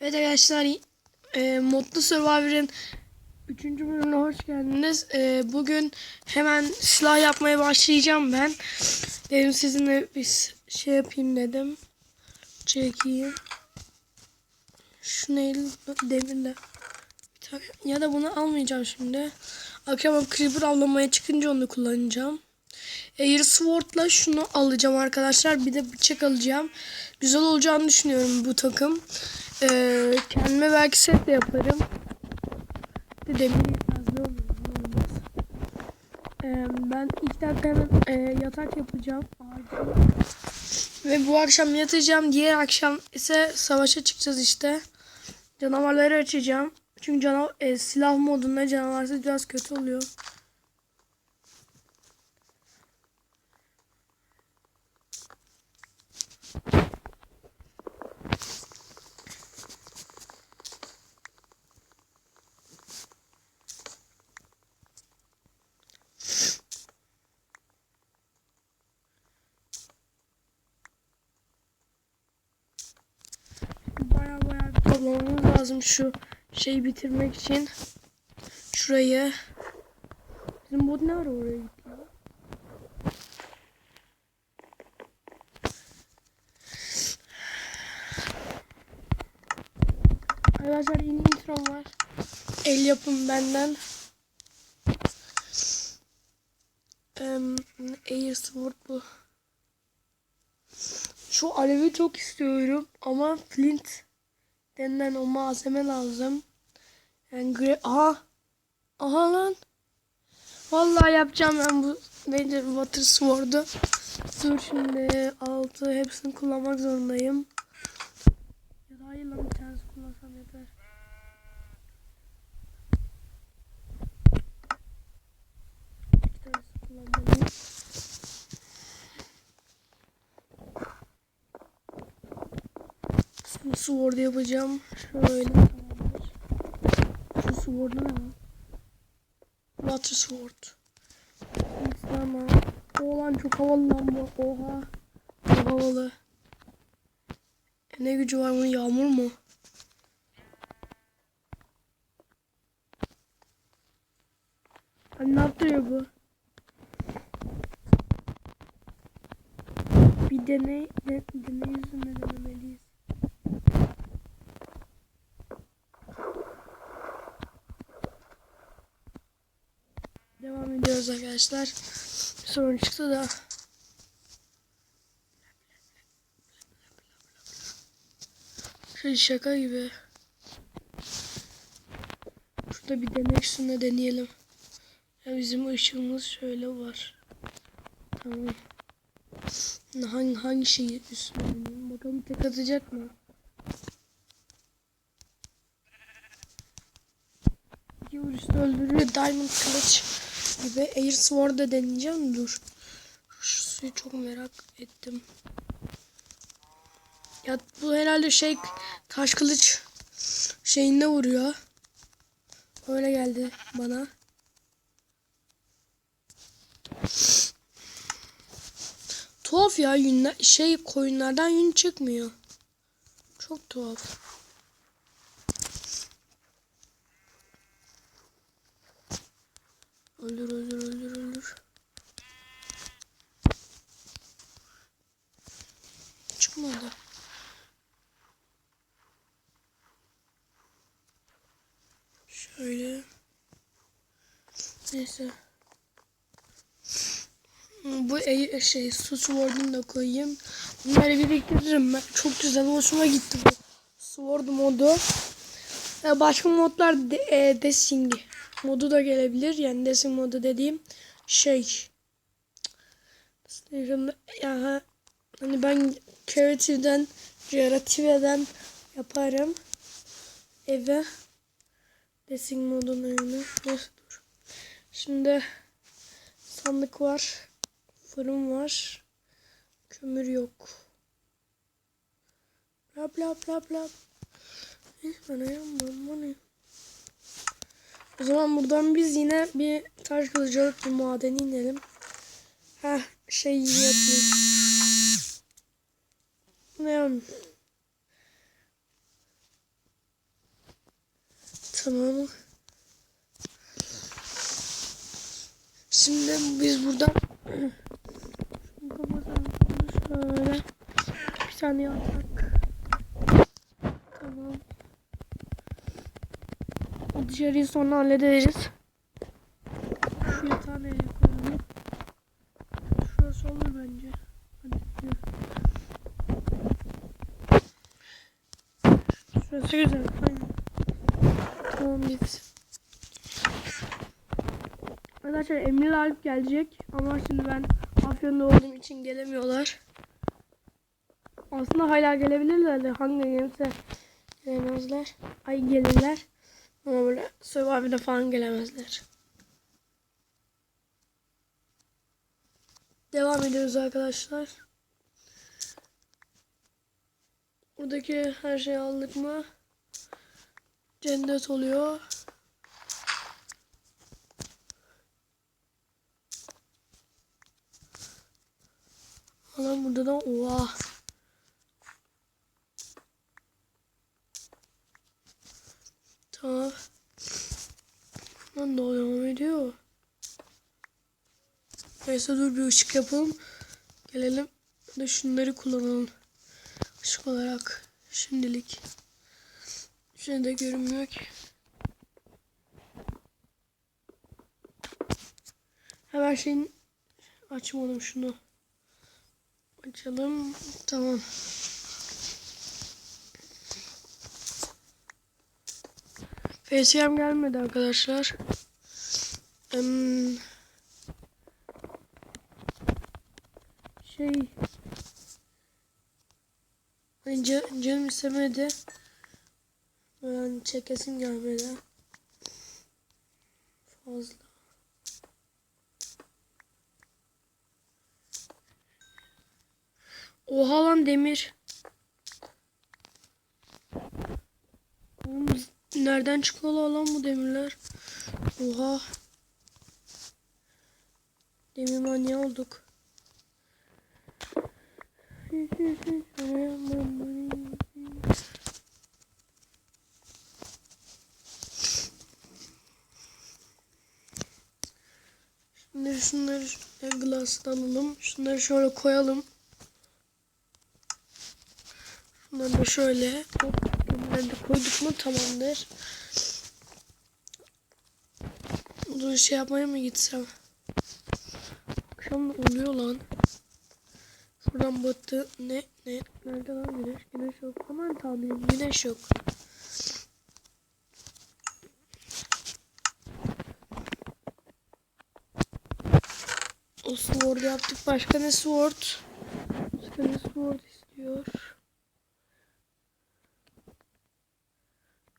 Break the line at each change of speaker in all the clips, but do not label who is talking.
Evet arkadaşlar e, Modlu Survivor'ın 3. bölümüne hoş geldiniz. E, bugün hemen silah yapmaya başlayacağım ben. Dedim sizinle bir şey yapayım dedim. Çekeyim. Şu neyle demirle. Ya da bunu almayacağım şimdi. Akşam Creeper avlamaya çıkınca onu kullanacağım. Air Sword'la şunu alacağım arkadaşlar. Bir de bıçak alacağım. Güzel olacağını düşünüyorum bu takım. Ee, kendime belki set de yaparım. De demir fazla olur. olmaz. Ee, ben ilk dakika hemen e, yatak yapacağım. Ve bu akşam yatacağım. Diğer akşam ise savaşa çıkacağız işte. Canavarları açacağım. Çünkü canav e, silah modunda canavarsız biraz kötü oluyor. Toplamamız lazım şu şeyi bitirmek için. Şurayı. Bizim bot ne ara oraya ya? Arkadaşlar yeni introm var. El yapım benden. Um, Air Sword bu. Şu alevi çok istiyorum ama flint denilen o malzeme lazım. Yani aha aha lan. Vallahi yapacağım ben bu nedir water sword'u. Dur şimdi altı hepsini kullanmak zorundayım. Hayır lan Bu sword yapacağım. Şöyle. Şu sword ne lan? Water sword. Tamam. Oğlan çok havalı lan bu. Oha. Çok havalı. E ne gücü var bunun yağmur mu? Hani ne yaptırıyor bu? Bir deney, de, deney yüzünden denemeliyiz. Ediyoruz arkadaşlar. Sorun çıktı da. Şey şaka gibi. Şurada bir denek üstünde deneyelim. Ya bizim ışığımız şöyle var. Tamam. Hangi, hangi şeyi üstüne? Bakalım tek atacak mı? Vuruşta öldürüyor. Diamond kılıç gibi. Air Sword'da deneyeceğim. Dur. Şu suyu çok merak ettim. Ya bu herhalde şey taş kılıç şeyinde vuruyor. Öyle geldi bana. Tuhaf ya yünler, şey koyunlardan yün çıkmıyor. Çok tuhaf. Öldür öldür öldür öldür. Çıkmadı. Şöyle. Neyse. Bu şey su da koyayım. Bunları biriktiririm ben. Çok güzel hoşuma gitti bu sword modu. Başka modlar de, e, desing modu da gelebilir. Yani desing modu dediğim şey. Ya hani ben creative'den creative'den yaparım. Eve desing modunu yani. Dur. Şimdi sandık var. Fırın var. Kömür yok. Bla bla bla bla. Eh, Bana yapmam bana. O zaman buradan biz yine bir taş kılıcı alıp bir madene inelim. Heh şey yapayım. Ne yapayım? Tamam. Şimdi biz buradan Şöyle bir saniye atak. Tamam. Dışarıyı sonra hallederiz. Şu yatağı nereye koyalım? Şurası olur bence. Hadi. Şurası güzel. Aynen. Tamam biz. Arkadaşlar ile Alp gelecek ama şimdi ben Afyon'da olduğum için gelemiyorlar. Aslında hala gelebilirler de hangi gelirse gelemezler. Ay gelirler. Ama böyle Survivor'da falan gelemezler. Devam ediyoruz arkadaşlar. Buradaki her şeyi aldık mı? Cennet oluyor. Falan burada da oha. Tamam. Lan daha devam ediyor. Neyse dur bir ışık yapalım. Gelelim de şunları kullanalım. Işık olarak şimdilik. Şimdi de görünmüyor ki. Hemen şeyin açmadım şunu. Açalım. Tamam. FCM gelmedi arkadaşlar. Em, şey hani ca- canım istemedi. Yani çekesim gelmedi. Fazla. Oha lan demir. Oğlum nereden çıkıyorlar lan bu demirler? Oha. Demir manyağı olduk. Şimdi şunları glass'tan alalım. Şunları şöyle koyalım. Şunları da şöyle hop bunları da koyduk mu tamamdır. Dur şey yapmaya mı gitsem? Akşam oluyor lan. Şuradan battı. Ne? Ne? Nerede lan güneş? Güneş yok. Aman tanrım güneş yok. O sword yaptık. Başka ne sword? Başka ne sword istiyor?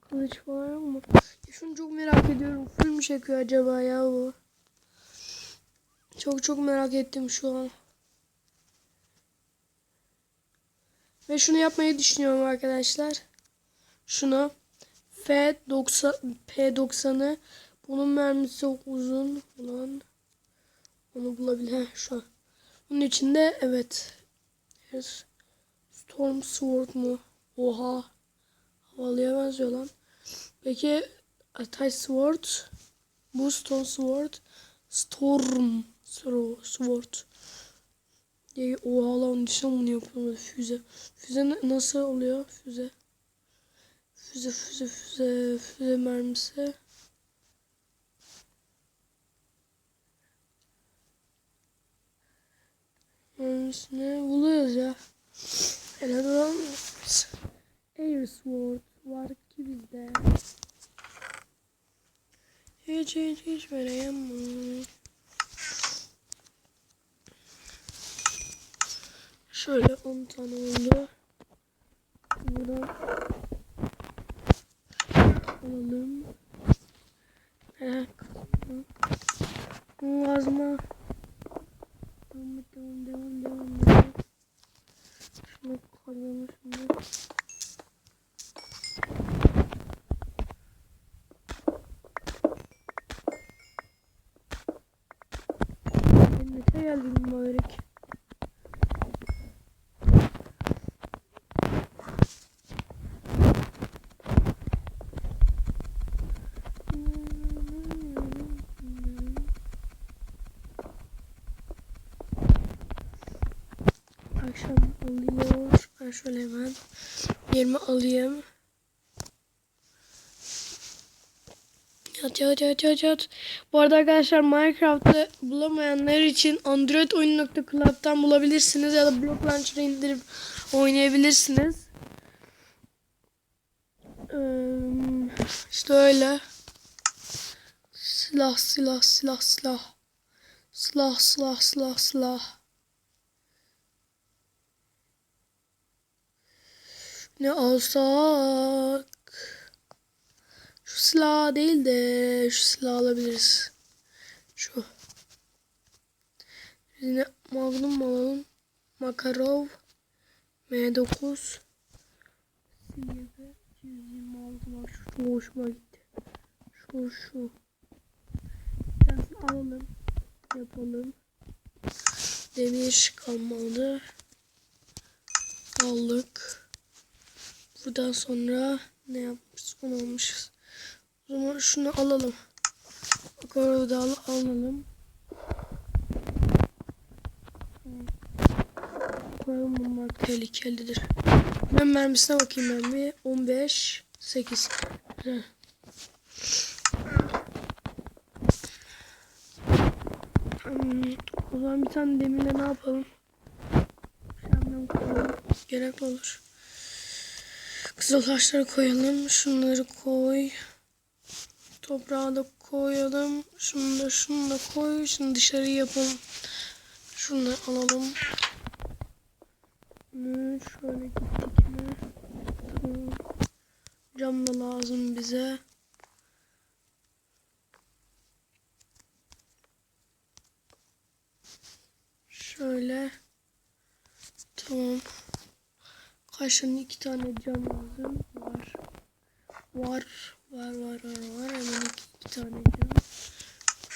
Kılıç var mı? Ya şunu çok merak ediyorum. Full mü çekiyor acaba ya bu? Çok çok merak ettim şu an. Ve şunu yapmayı düşünüyorum arkadaşlar. Şunu F90 P90'ı bunun mermisi uzun olan onu bulabilir şu an. Bunun içinde evet. Storm Sword mu? Oha. Havalıya benziyor lan. Peki Attack Sword bu Stone Sword Storm Sword diye oha lan düşünsene bunu yapıyorlar füze. Füze na- nasıl oluyor füze? Füze füze füze füze mermisi. Mermisini buluyoruz ya. Duralım biz. Air Sword var ki bizde. Hiç hiç hiç vereyim. Şöyle 10 tane oldu. Buradan alalım. Evet. Vazma. Devam devam devam devam devam. Şunu koyalım şimdi. Cennete geldim mübarek. akşam oluyor. Ben şöyle hemen yerimi alayım. Yat yat yat yat yat. Bu arada arkadaşlar Minecraft'ı bulamayanlar için Android oyun.club'dan bulabilirsiniz ya da Block Launcher'ı indirip oynayabilirsiniz. İşte öyle. Silah silah silah silah. Silah silah silah silah. Ne alsak? Şu silah değil de şu silah alabiliriz. Şu. Yine Magnum alalım? Makarov M9 7 226 bak şu hoşuma gitti. Şu şu. Tanesini alalım. Yapalım. Demir kalmadı. Aldık. Buradan sonra ne yapmışız? Bunu almışız. O zaman şunu alalım. Makarovu da al alalım. Koyalım bunlar tehlikelidir. Ben mermisine bakayım ben bir. 15, 8. Güzel. O zaman bir tane demirle ne yapalım? Gerek olur. Kızıl taşları koyalım. Şunları koy. Toprağı da koyalım. Şunu da şunu da koy. Şimdi dışarı yapalım. Şunu alalım. Şöyle gittik mi? Cam da lazım bize. Şöyle. Tamam. Tane iki tane cam lazım. Var. Var. Var var var var. Hemen iki, iki tane cam.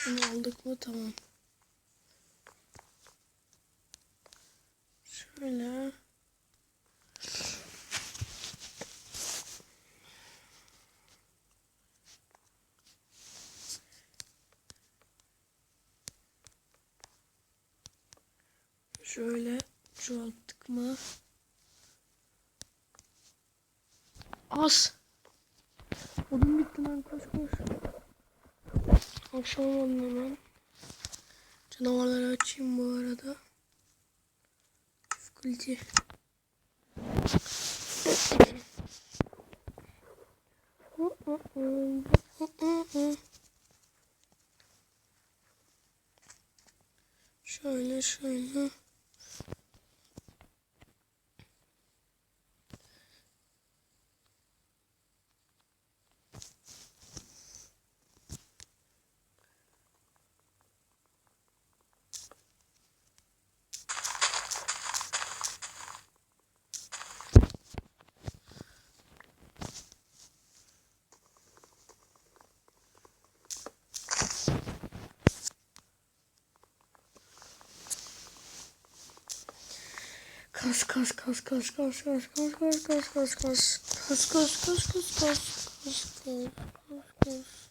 Bunu aldık mı? Tamam. Şöyle. Şöyle çoğalttık mı? Az. Odun bitti lan koş koş. Akşam oldu hemen. Canavarları açayım bu arada. Difficulty. Şöyle şöyle. Kas kas kas kas kas kas kas kas kas kas kas kas kas kas kas kas kas kas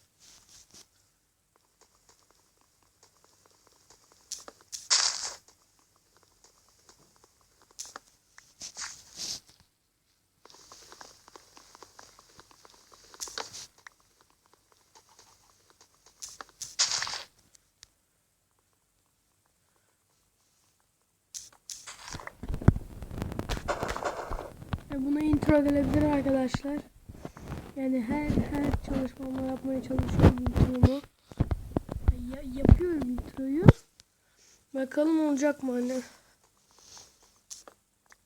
buna intro gelebilir arkadaşlar. Yani her her çalışmamı yapmaya çalışıyorum intromu. Ya, yapıyorum introyu. Bakalım olacak mı hani.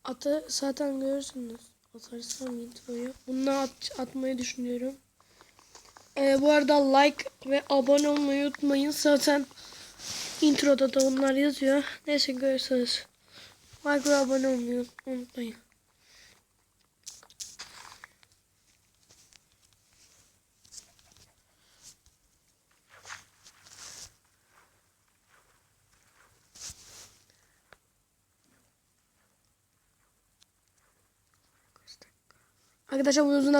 Ata, zaten görürsünüz. Atarsam introyu. Bunu at, atmayı düşünüyorum. Ee, bu arada like ve abone olmayı unutmayın. Zaten introda da onlar yazıyor. Neyse görürsünüz. Like ve abone olmayı unutmayın. Arkadaşlar bu uzun